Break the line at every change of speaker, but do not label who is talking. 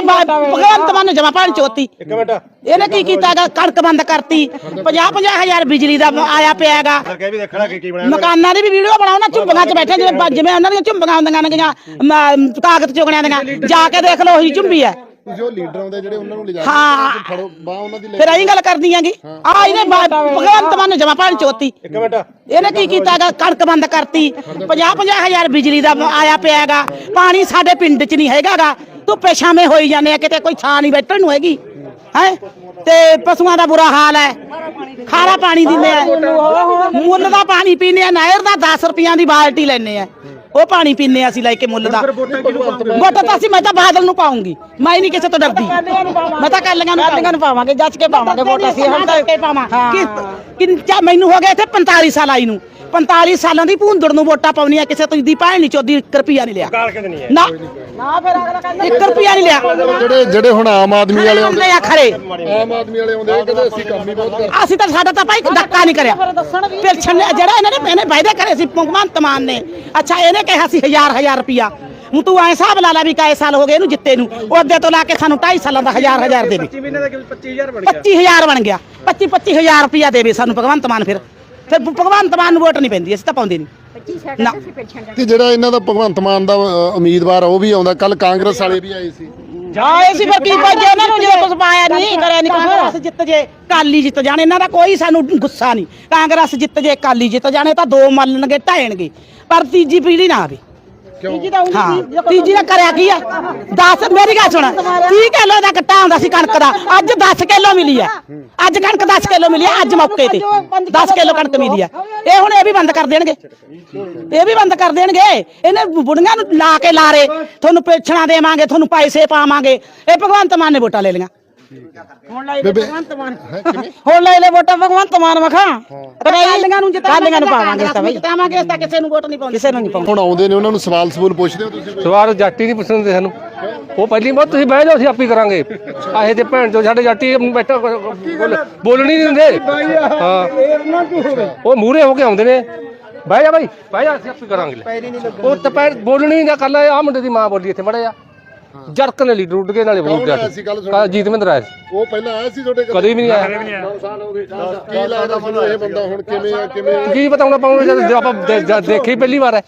ਇਹਨੇ ਭਗਵੰਤ ਮਾਨ ਨੇ ਜਮਾ ਪਾਣ ਚੋਤੀ।
ਇੱਕ ਮਿੰਟ।
ਇਹਨੇ ਕੀ ਕੀਤਾਗਾ ਕਣਕ ਬੰਦ ਕਰਤੀ। 50 50 ਹਜ਼ਾਰ ਬਿਜਲੀ ਦਾ ਆਇਆ ਪਿਆਗਾ
ਕਹਿ ਵੀ ਦੇਖਣਾ ਕੀ ਕੀ ਬਣਾਇਆ
ਮਕਾਨਾਂ ਦੀ ਵੀ ਵੀਡੀਓ ਬਣਾਓ ਨਾ ਝੁੰਬੀਆਂ 'ਚ ਬੈਠੇ ਜਿਵੇਂ ਬ- ਜਿਵੇਂ ਉਹਨਾਂ ਦੀਆਂ ਝੁੰਬੀਆਂ ਹੁੰਦੀਆਂ ਨੇਗੀਆਂ ਮ- ਕਾਗਜ਼ ਚੁਗਣਿਆਂ ਦੀਆਂ। ਜਾ ਕੇ ਦੇਖ ਲਓ ਉਹੀ ਝੁੰਬੀ ਹੈ।
ਤੁਸੀਂ ਉਹ ਲੀਡਰ ਆਉਂਦੇ ਜਿਹੜੇ ਉਹਨਾਂ ਨੂੰ ਲਿਜਾ
ਹਾਂ।
ਕੇ ਫੜੋ ਬਾਹ ਉਹਨਾਂ ਦੀ ਲੈ
ਫਿਰ ਐਂ ਗੱਲ ਕਰਦੀ ਆਂਗੀ ਆ ਇਹਨੇ ਬਾ- ਭਗਵੰਤ ਮਾਨ ਨੇ ਜਮਾ ਪਾਣ ਚੋਤੀ।
ਇੱਕ ਮਿੰਟ।
ਇਹਨੇ ਕੀ ਕੀਤਾਗਾ ਕਣਕ ਬੰਦ ਕਰਤੀ। 50 50 ਹਜ਼ਾਰ ਬਿਜਲੀ ਦਾ ਆਇਆ ਪਿਆਗਾ ਪਾਣੀ ਸਾਡੇ ਪਿੰਡ 'ਚ ਨਹੀਂ ਹੈਗਾਗਾ। ਧੁੱਪੇ ਛਾਵੇਂ ਹੋਈ ਜਾਂਦੇ ਆ ਕਿਤੇ ਕੋਈ ਛਾਂ ਨਹੀਂ ਬੈਠਣ ਨੂੰ ਹੈਗੀ ਹੈ? ਤੇ ਪਸ਼ੂਆਂ ਦਾ ਬੁਰਾ ਹਾਲ ਹੈ। ਖਾਰਾ ਪਾਣੀ ਦਿੰਦੇ ਆ। ਮੁੱਲ ਦਾ ਪਾਣੀ ਪੀਨੇ ਆ ਨਹਿਰ ਦਾ 10 ਰੁਪਈਆਂ ਦੀ ਬਾਲਟੀ ਲੈਨੇ ਆ। ਉਹ ਪਾਣੀ ਪੀਨੇ ਆ ਅਸੀਂ ਲੈ ਕੇ ਮੁੱਲ ਦਾ। ਵੋਟ ਤਾਂ ਅਸੀਂ ਮੈਂ ਤਾਂ ਬਾਦਲ ਨੂੰ ਪਾਉਂਗੀ। ਮੈਂ ਨਹੀਂ ਕਿਸੇ ਤੋਂ ਡਰਦੀ। ਮੈਂ ਤਾਂ ਕੱਲੀਆਂ ਨੂੰ ਕੱਲੀਆਂ ਨੂੰ ਪਾਵਾਂਗੇ ਜੱਜ ਕੇ ਪਾਵਾਂਗੇ ਵੋਟ ਅਸੀਂ। ਹੁਣ ਤਾਂ ਕੇ ਪਾਵਾਂ। ਕਿ ਮੈਨੂੰ ਹੋ ਗਿਆ ਇੱਥੇ 45 ਸਾਲ ਆਈ ਨੂੰ। 45 ਸਾਲਾਂ ਦੀ ਭੂੰਦੜ ਨੂੰ ਵੋਟਾਂ ਪਾਉਣੀਆਂ ਕਿਸੇ ਤੋਂ ਦੀ ਭੈਣ ਨਹੀਂ ਚੋਦੀ 1 ਰੁਪਿਆ ਨਹੀਂ ਲਿਆ। ਨਾ। ਨਾ ਫਿਰ ਅਗਲਾ ਕਹਿੰਦਾ 1 ਰੁਪਿਆ ਨਹੀਂ ਲਿਆ।
ਜਿਹੜੇ ਜਿਹੜੇ ਹੁਣ ਆਮ ਆਦਮੀ ਵਾਲੇ ਆਉਂਦੇ
ਆ ਖਰੇ।
ਆਮ ਆਦਮੀ ਵਾਲੇ ਆਉਂਦੇ ਇਹ ਕਹਿੰਦੇ ਅਸੀਂ ਕੰਮ ਹੀ ਬਹੁਤ ਕਰਦੇ।
ਅਸੀਂ ਤਾਂ ਸਾਡਾ ਤਾਂ ਭਾਈ ਧੱਕਾ ਨਹੀਂ ਕਰਿਆ। ਨੇ- ਜਿਹੜਾ ਇਹਨਾਂ ਨੇ ਇਹਨੇ ਵਾਅਦੇ ਕਰੇ ਸੀ ਭਗਵੰਤ ਮਾਨ ਨੇ। ਅੱਛਾ ਇਹਨੇ ਕਿਹਾ ਸੀ ਹਜ਼ਾਰ ਹਜ਼ਾਰ ਰੁਪਿਆ ਹੁਣ ਤੂੰ ਐ ਹਿਸਾਬ ਲਾ ਲਾ ਵੀ ਕਾਏ ਸਾਲ ਹੋ ਗਏ ਇਹਨੂੰ ਜਿੱਤੇ ਨੂੰ। ਉਹਦੇ ਤੋਂ ਲਾ ਕੇ ਸਾਨੂੰ 2.5 ਸਾਲਾਂ ਦਾ ਹਜ਼ਾਰ ਹਜ਼ਾਰ ਦੇਵੇ
25 ਮਹੀਨੇ ਦਾ 25000 ਬਣ
25000 ਬਣ ਗਿਆ। 25 25000 ਰੁਪਿਆ ਦੇਵੇ ਸਾਨੂੰ ਭਗਵੰਤ ਮਾਨ ਫਿਰ। ਫਿਰ ਭਗਵੰਤ ਮਾਨ ਨੂੰ ਵੋਟ ਨਹੀਂ ਪੈਂਦੀ ਅਸੀਂ ਤਾਂ ਪਾਉਂਦੇ ਨਹੀਂ। ਨਾ।
ਤੇ ਜਿਹੜਾ ਇਹਨਾਂ ਦਾ ਭਗਵੰਤ ਮਾਨ ਦਾ ਅ, ਉਮੀਦਵਾਰ ਆ, ਉਹ ਵੀ ਆਉਂਦਾ। ਕੱਲ ਕਾਂਗਰਸ ਵਾਲੇ ਵੀ ਆਏ ਸੀ।
ਆਏ ਸੀ ਫਿਰ ਕੀ ਪਾਜੇ ਉਹਨਾਂ ਨੂੰ ਜਦੋਂ ਕੁਝ ਪਾਇਆ ਨਹੀਂ ਕਰਿਆ ਨਹੀਂ ਕਾਂਗਰਸ ਜਿੱਤ ਜੇ ਕਾਲੀ ਜਿੱਤ ਜਾਣੇ ਇਹਨਾਂ ਦਾ ਕੋਈ ਸਾਨੂੰ ਗੁੱਸਾ ਨਹੀਂ। ਕਾਂਗਰਸ ਜਿੱਤ ਜੇ ਕਾਲੀ ਜਿੱਤ ਜਾਣੇ ਤਾਂ ਦੋ ਮੰਨਣਗੇ ਢਾਣਗੇ ਪਰ ਤੀਜੀ ਪੀੜੀ ਨਾ ਆਵੇ। ਹਾਂ। ਤੀਜੀ ਨੇ ਕਰਿਆ ਕੀ ਆ? 10 ਮੇਰੀ ਗੱਲ ਸੁਣ। 30 ਕਿਲੋ ਦਾ ਕੱਟਾ ਹੁੰਦਾ ਸੀ ਕਣਕ ਦਾ। ਅੱਜ 10 ਕਿਲੋ ਮਿਲੀ ਹੈ ਅੱਜ ਕਣਕ 10 ਕਿਲੋ ਮਿਲੀ ਹੈ ਅੱਜ ਮੌਕੇ ਤੇ। 10 ਕਿਲੋ ਕਣਕ ਮਿਲੀ ਹੈ ਇਹ ਹੁਣ ਇਹ ਵੀ ਬੰਦ ਕਰ ਦੇਣਗੇ। ਇਹ ਵੀ ਬੰਦ ਕਰ ਦੇਣਗੇ। ਇਹਨੇ ਬੁੜੀਆਂ ਨੂੰ ਲਾ ਕੇ ਲਾਰੇ। ਤੁਹਾਨੂੰ ਪੇਛਣਾ ਦੇਵਾਂਗੇ ਤੁਹਾਨੂੰ ਪੈਸੇ ਪਾਵਾਂਗੇ। ਇਹ ਭਗਵੰਤ ਮਾਨ ਨੇ ਵੋਟਾਂ ਲੈ ਲਈਆਂ। ਹੁਣ ਲੈ ਹੁਣ ਲੈ ਲੈ ਵੋਟਾਂ ਭਗਵੰਤ ਮਾਨ ਮਖਾ ਕਾਲੀਆਂ ਨੂੰ ਜਿਤਾਵਾਂਗੇ ਨੂੰ ਪਾਵਾਂਗੇ ਤਾਂ ਬਈ। ਜਿਤਾਵਾਂਗੇ ਇਸ ਤਾਂ ਕਿਸੇ ਨੂੰ ਵੋਟ ਨਹੀਂ ਪਾਉਂਦੇ ਕਿਸੇ ਨੂੰ ਨਹੀਂ ਪਾਉਂਦੇ
ਹੁਣ ਆਉਂਦੇ ਨੇ ਉਹਨਾਂ ਨੂੰ ਸਵਾਲ ਸਵਾਲ ਪੁੱਛਦੇ ਹੋ ਤੁਸੀਂ
ਸਵਾਲ ਜਾਟੀ ਨਹੀਂ ਪੁੱਛਦੇ ਸਾਨੂੰ। ਉਹ ਪਹਿਲੀ ਬਹੁਤ ਤੁਸੀਂ ਬਹਿ ਜਾਓ ਅਸੀਂ ਆਪੀ ਕਰਾਂਗੇ। ਆਹੇ ਤੇ ਭੈਣ ਚੋ ਸਾਡੇ ਜਾਟੀ ਬੈਠਾ ਬੋਲ- ਬੋਲਣੀ ਨਹੀਂ ਦਿੰਦੇ। ਹਾਂ। ਉਹ ਮੂਰੇ ਹੋ ਕੇ ਆਉਂਦੇ ਨੇ। ਬਹਿ ਜਾ ਬਾਈ ਬਹਿ ਜਾ ਅਸੀਂ ਆਪੀ ਕਰਾਂਗੇ। ਉਹ ਤਾਂ ਬੋਲਣੀ ਨਾ ਕੱਲ ਆ ਮੁੰਡੇ ਦੀ ਮਾਂ ਬੋਲੀ ਇੱਥੇ ਮੜਿਆ। ਜਰਕ ਨੇ ਲੀਡਰ ਉੱਡ ਕੇ ਨਾਲੇ ਬੋਲ
ਆਇਆ ਸੀ ਕੱਲ੍ਹ
ਜੀਤ ਮਹਿੰਦਰ ਆਇਆ ਸੀ।
ਉਹ ਪਹਿਲਾਂ ਆਇਆ ਸੀ ਤੁਹਾਡੇ
ਕਦੇ ਵੀ ਨਹੀਂ ਆਇਆ।
ਕੀ ਲੱਗਦਾ ਮੈਨੂੰ ਇਹ ਬੰਦਾ ਹੁਣ ਕਿਵੇਂ ਆ ਕਿਵੇਂ
ਕੀ ਪਤਾ ਹੁਣ ਆਪਾਂ ਨੂੰ ਜਦ ਆਪਾਂ ਦੇ- ਜਦ ਦੇਖੀ ਪਹਿਲੀ ਵਾਰ ਹੈ।